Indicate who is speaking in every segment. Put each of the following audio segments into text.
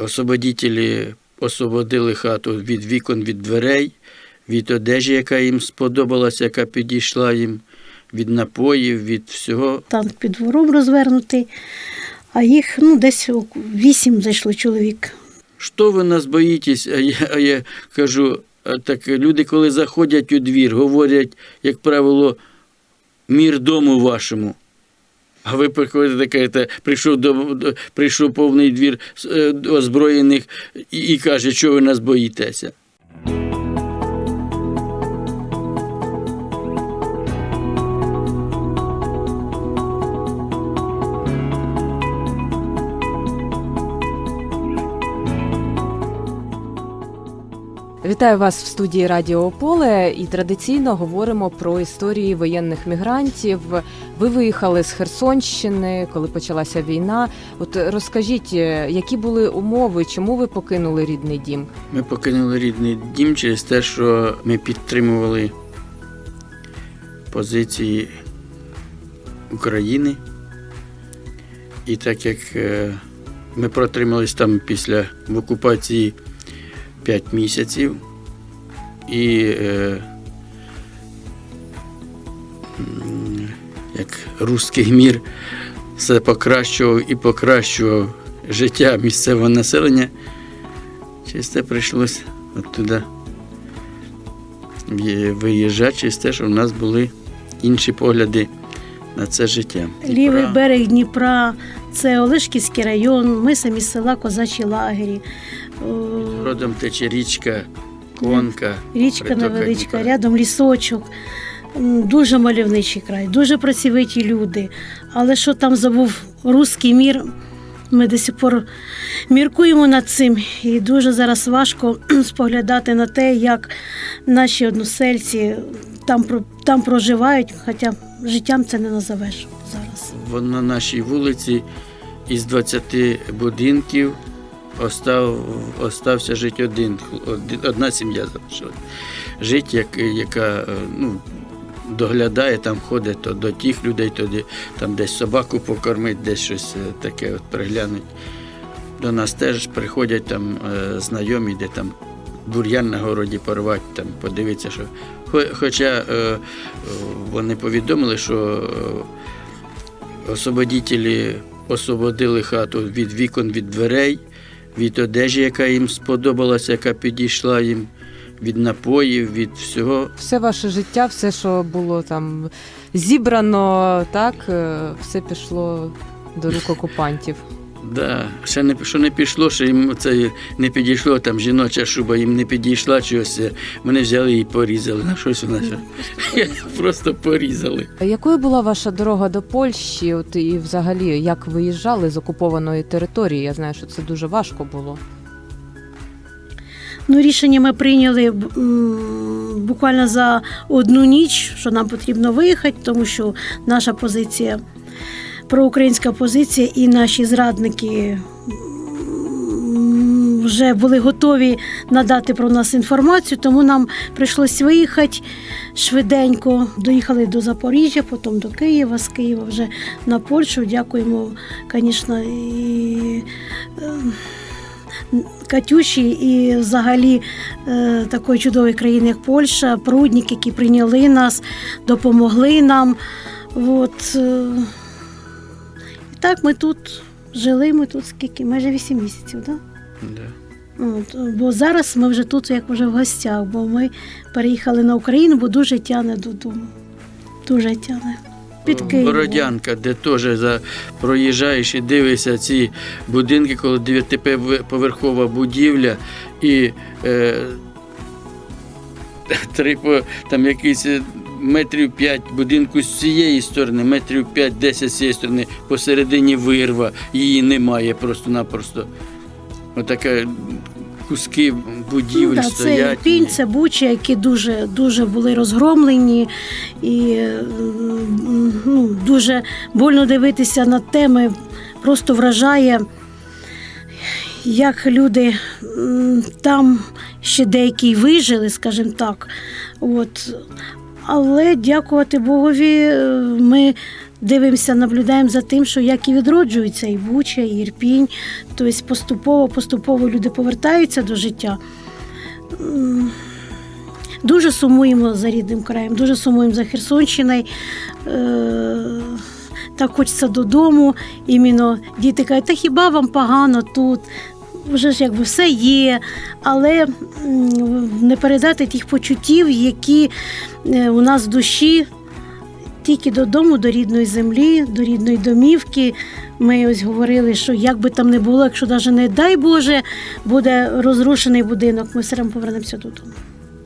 Speaker 1: освободителі освободили хату від вікон, від дверей, від одежі, яка їм сподобалася, яка підійшла їм, від напоїв, від всього.
Speaker 2: танк під двором розвернутий, а їх ну, десь вісім зайшло чоловік.
Speaker 1: Що ви нас боїтесь? А я, а я кажу, а так люди, коли заходять у двір, говорять, як правило, мір дому вашому. А ви приходите, кажете, прийшов, до, до- прийшов повний двір е, озброєних і, і каже, що ви нас боїтеся.
Speaker 3: Вітаю вас в студії Радіо Поле і традиційно говоримо про історії воєнних мігрантів. Ви виїхали з Херсонщини, коли почалася війна. От розкажіть, е, які були умови, чому ви покинули рідний дім?
Speaker 1: Ми покинули рідний дім через те, що ми підтримували позиції України. І так як е, ми протримались там після в окупації 5 місяців, і е, як руський мір все покращував і покращував життя місцевого населення, Через те прийшлося оттуда виїжджати, через те, що в нас були інші погляди на це життя.
Speaker 2: Лівий
Speaker 1: Дніпра.
Speaker 2: берег Дніпра, це Олешківський район, ми самі з села Козачі лагері. О,
Speaker 1: Родом тече річка, конка.
Speaker 2: Річка невеличка, рядом лісочок. Дуже мальовничий край, дуже працьовиті люди. Але що там забув руський мір, ми до сих пор міркуємо над цим. І дуже зараз важко споглядати на те, як наші односельці там, там проживають, хоча життям це не назовеш зараз.
Speaker 1: На нашій вулиці із 20 будинків остав, остався жити один, одна сім'я залишилась. Жити, як, яка е, ну, доглядає, там ходить то до тих людей, то де- там десь собаку покормить, десь щось е, таке от приглянуть. До нас теж приходять там е, знайомі, де там бур'ян на городі порвати, там подивитися, що. Хоча вони повідомили, що освободителі освободили хату від вікон, від дверей, від одежі, яка їм сподобалася, яка підійшла їм, від напоїв, від всього.
Speaker 3: Все ваше життя, все, що було там зібрано, так, е, все пішло до рук окупантів.
Speaker 1: Да. Ще не, що не пішло, що їм це не підійшло, там жіноча шуба їм не підійшла чогось. е, Вони взяли і порізали. На щось у нас просто порізали.
Speaker 3: Якою була ваша дорога до Польщі? От і взагалі, як виїжджали з окупованої території? Я знаю, що це дуже важко було.
Speaker 2: Ну, рішення ми прийняли буквально за одну ніч, що нам потрібно виїхати, тому що наша позиція, проукраїнська позиція, і наші зрадники вже були готові надати про нас інформацію, тому нам прийшлось виїхати швиденько. Доїхали до Запоріжжя, потім до Києва, з Києва вже на Польщу. Дякуємо, звісно, і. е, Катюші і взагалі е, такої чудової країни, як Польща, прудник, які прийняли нас, допомогли нам. От, е, так ми тут жили, ми тут скільки? Майже 8 місяців, так?
Speaker 1: Да.
Speaker 2: От, бо зараз ми вже тут, як вже в гостях, бо ми переїхали на Україну, бо дуже тяне додому. Дуже тяне. Під Києвом.
Speaker 1: Бородянка, де теж за, проїжджаєш і дивишся ці будинки, коли дев'ятиповерхова будівля і е, три, там якісь е, метрів 5 будинку з цієї сторони, метрів 5-10 з цієї сторони, посередині вирва, її немає просто-напросто. Отака куски будівель
Speaker 2: Ну, да,
Speaker 1: стоять.
Speaker 2: Це пінь, це буча, які дуже, дуже були розгромлені, і ну, дуже больно дивитися на теми, просто вражає, як люди там ще деякі вижили, скажімо так. От. Але дякувати Богові, е, ми дивимося, наблюдаємо за тим, що як і відроджується і Буча, і Ірпінь. Тобто поступово, поступово люди повертаються до життя. Дуже сумуємо за рідним краєм, дуже сумуємо за Херсонщиною. Е, Так хочеться додому. Іменно діти кажуть, та хіба вам погано тут? Вже ж якби все є, але не передати тих почуттів, які е, у нас в душі тільки додому, до рідної землі, до рідної домівки. Ми ось говорили, що як би там не було, якщо навіть не дай Боже, буде розрушений будинок, ми все одно повернемося додому.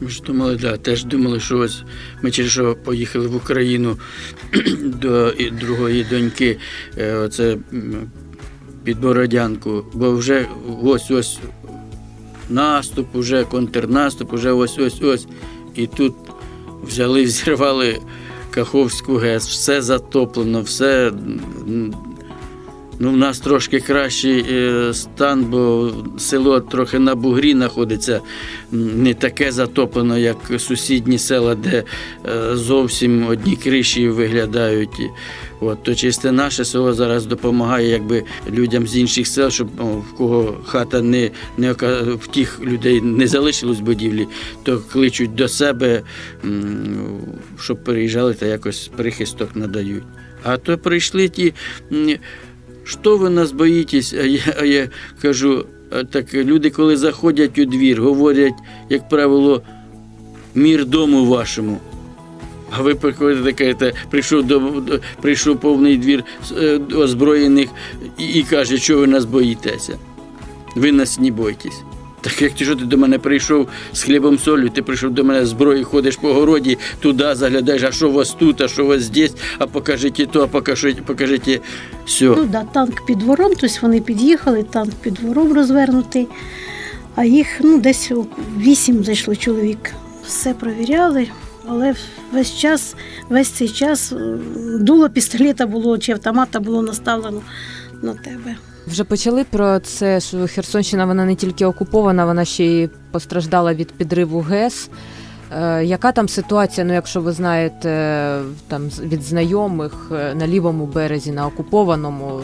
Speaker 1: Ми ж думали, да, теж думали, що ось ми через що поїхали в Україну до другої доньки, е, оце м, під Бородянку, бо вже ось ось наступ, уже контрнаступ, уже ось ось ось. І тут взяли, зірвали Каховську ГЕС, все затоплено, все. Ну, в нас трошки кращий е, стан, бо село трохи на бугрі знаходиться, не таке затоплено, як сусідні села, де е, зовсім одні криші виглядають. От, то чисте наше село зараз допомагає якби, людям з інших сел, щоб в кого хата не, не в тих людей не залишилось будівлі, то кличуть до себе, щоб переїжджали та якось прихисток надають. А то прийшли ті. Що ви нас боїтесь? А я, а я кажу, так люди, коли заходять у двір, говорять, як правило, мір дому вашому. А ви приходите, кажете, прийшов до, до- прийшов повний двір е, озброєних і, і каже, що ви нас боїтеся. Ви нас не бойтесь. Так як ти що ти до мене прийшов з хлібом солью, ти прийшов до мене з зброєю, ходиш по городі, туди заглядаєш, а що у вас тут, а що у вас здесь, а покажіть то, а покажіть, покажіть все.
Speaker 2: Ну да, танк під двором, тобто вони під'їхали, танк під двором розвернутий, а їх ну, десь вісім зайшло чоловік. Все провіряли, але весь час, весь цей час е, дуло пістолета було чи автомата було наставлено на тебе.
Speaker 3: Вже почали про це, що Херсонщина вона не тільки окупована, вона ще й постраждала від підриву ГЕС. Е, яка там ситуація, ну якщо ви знаєте там від знайомих е, на лівому березі, на окупованому?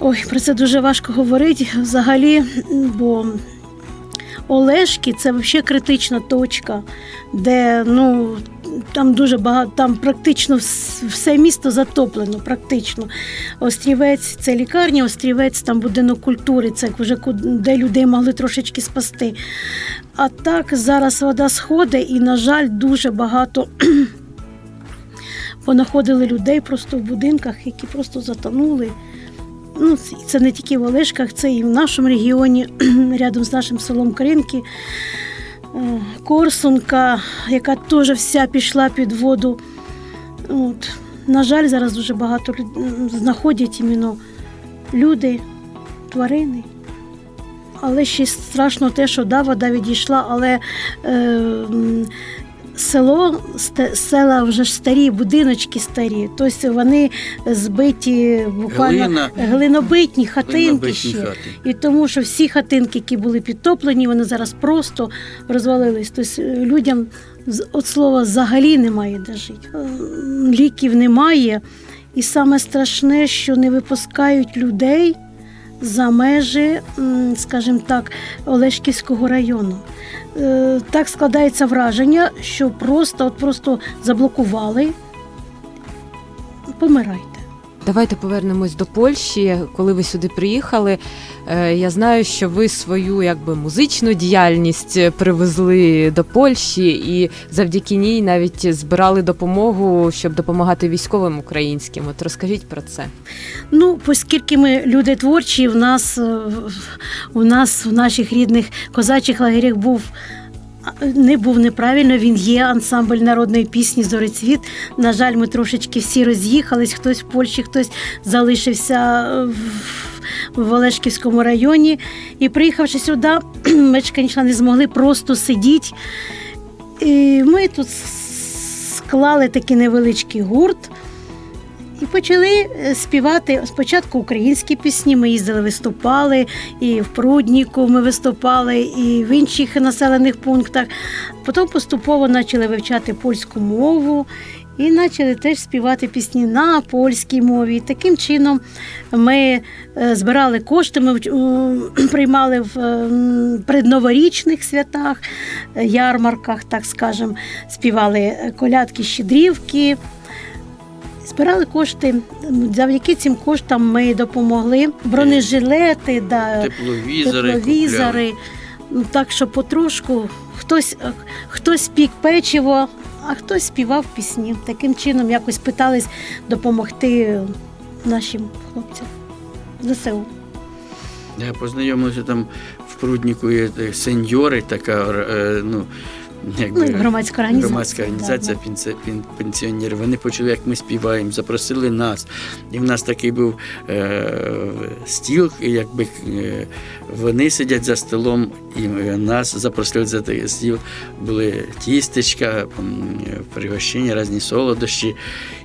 Speaker 2: Ой, про це дуже важко говорити взагалі, бо Олешки це взагалі критична точка, де ну. Там дуже багато, там практично все місто затоплено, практично. Острівець це лікарня, острівець там будинок культури, це вже де людей могли трошечки спасти. А так зараз вода сходить, і, на жаль, дуже багато понаходили людей просто в будинках, які просто затонули. Ну, це не тільки в Олешках, це і в нашому регіоні, рядом з нашим селом Кринки. Корсунка, яка теж вся пішла під воду. От. На жаль, зараз дуже багато знаходять іменно люди, тварини. Але ще страшно те, що да, вода відійшла, але е, село, села вже ж старі, будиночки старі. Тобто вони збиті буквально
Speaker 1: Глина.
Speaker 2: глинобитні хатинки
Speaker 1: Глинобитні
Speaker 2: ще.
Speaker 1: хати.
Speaker 2: І тому, що всі хатинки, які були підтоплені, вони зараз просто розвалились. Тобто людям от слова взагалі немає де жити. Е, Ліків немає. І саме страшне, що не випускають людей за межі, скажімо так, Олешківського району. Е, Так складається враження, що просто, от просто заблокували. Помирайте.
Speaker 3: Давайте повернемось до Польщі. Коли ви сюди приїхали, е, я знаю, що ви свою якби музичну діяльність е, привезли до Польщі, і завдяки ній навіть збирали допомогу, щоб допомагати військовим українським. От розкажіть про це.
Speaker 2: Ну, оскільки ми люди творчі, в нас е, у нас в наших рідних козачих лагерях був. Не був неправильно, він є ансамбль народної пісні Зорецвіт. На жаль, ми трошечки всі роз'їхались, хтось в Польщі, хтось залишився е, в, Олешківському районі. І приїхавши сюди, ми звісно, не змогли просто сидіти. І ми тут склали такий невеличкий гурт. І почали е, співати спочатку українські пісні. Ми їздили, виступали, і в Прудніку ми виступали, і в інших населених пунктах. Потім поступово почали вивчати польську мову. І почали теж співати пісні на польській мові. Таким чином ми е, збирали кошти, ми приймали в е, предноворічних святах, ярмарках, так скажемо, співали колядки, щедрівки. Збирали кошти. Завдяки цим коштам ми допомогли бронежилети, да,
Speaker 1: Тепловізори.
Speaker 2: тепловізори. Ну, Так що потрошку хтось, е, хтось пік печиво, а хтось співав пісні. Таким чином якось питались допомогти нашим хлопцям. ЗСУ.
Speaker 1: Я познайомився там в Прудніку є е, сеньори, така е, ну, якби,
Speaker 2: Ну, громадська організація.
Speaker 1: громадська організація пенсіонерів. Вони почули, як ми співаємо, запросили нас. І в нас такий був е, стіл, і якби е, вони сидять за столом, і е, нас запросили за такий стіл. Були тістечка, пригощення, різні солодощі.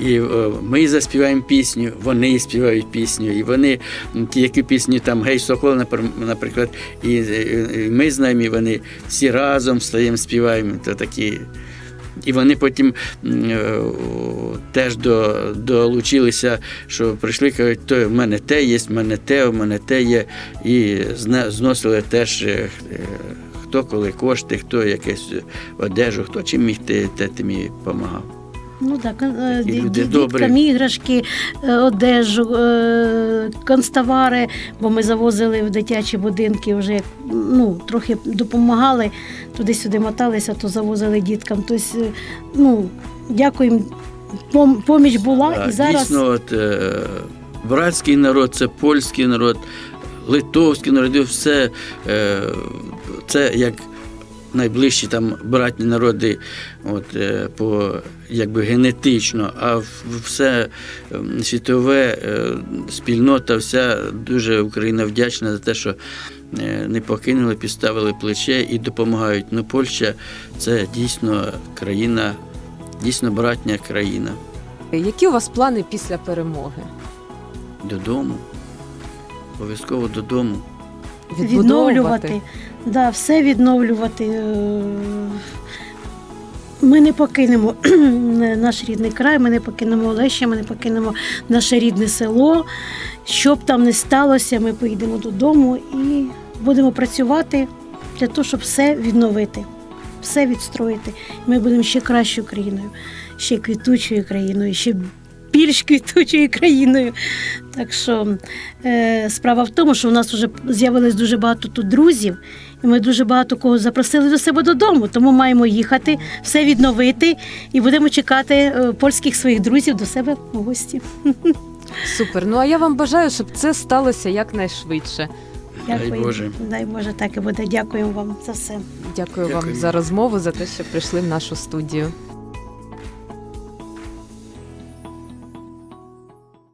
Speaker 1: І е, ми заспіваємо пісню, вони співають пісню, і вони ті, які пісні там Гей Сокол, наприклад, і, і, і ми знаємо, і вони всі разом встаємо, співаємо. То такі. І вони потім е, теж до, долучилися, що прийшли, кажуть, то в мене те є, в мене те, в мене те є. І зносили теж е, е, хто коли кошти, хто якесь одежу, хто чим міг те, те тим і допомагав.
Speaker 2: Ну так, е, діткам іграшки, е, одежу, е, констовари, бо ми завозили в дитячі будинки, вже ну, трохи допомагали, туди-сюди моталися, то завозили діткам. Тобто, ну, дякуємо, поміч була
Speaker 1: Так,
Speaker 2: і зараз.
Speaker 1: Дійсно, от, братський народ, це польський народ, литовський народ, все це як найближчі там братні народи, от, е, по, якби генетично, а все ем, світове е, спільнота, вся дуже Україна вдячна за те, що е, не покинули, підставили плече і допомагають. Ну, Польща це дійсно країна, дійсно братня країна.
Speaker 3: Які у вас плани після перемоги?
Speaker 1: Додому. Обов'язково додому.
Speaker 2: Відновлювати. Да, все відновлювати. Е, Ми не покинемо наш рідний край, ми не покинемо Олеща, ми не покинемо наше рідне село. Що б там не сталося, ми поїдемо додому і будемо працювати для того, щоб все відновити, все відстроїти. Ми будемо ще кращою країною, ще квітучою країною, ще більш квітучою країною. Так що е, справа в тому, що у нас вже з'явилось дуже багато тут друзів, і ми дуже багато кого запросили до себе додому. Тому маємо їхати, все відновити і будемо чекати е, польських своїх друзів до себе в гості.
Speaker 3: Супер. Ну а я вам бажаю, щоб це сталося якнайшвидше.
Speaker 1: Дай Боже.
Speaker 2: Дай Боже, так і буде. Дякуємо вам за все.
Speaker 3: Дякую, вам за розмову, за те, що прийшли в нашу студію.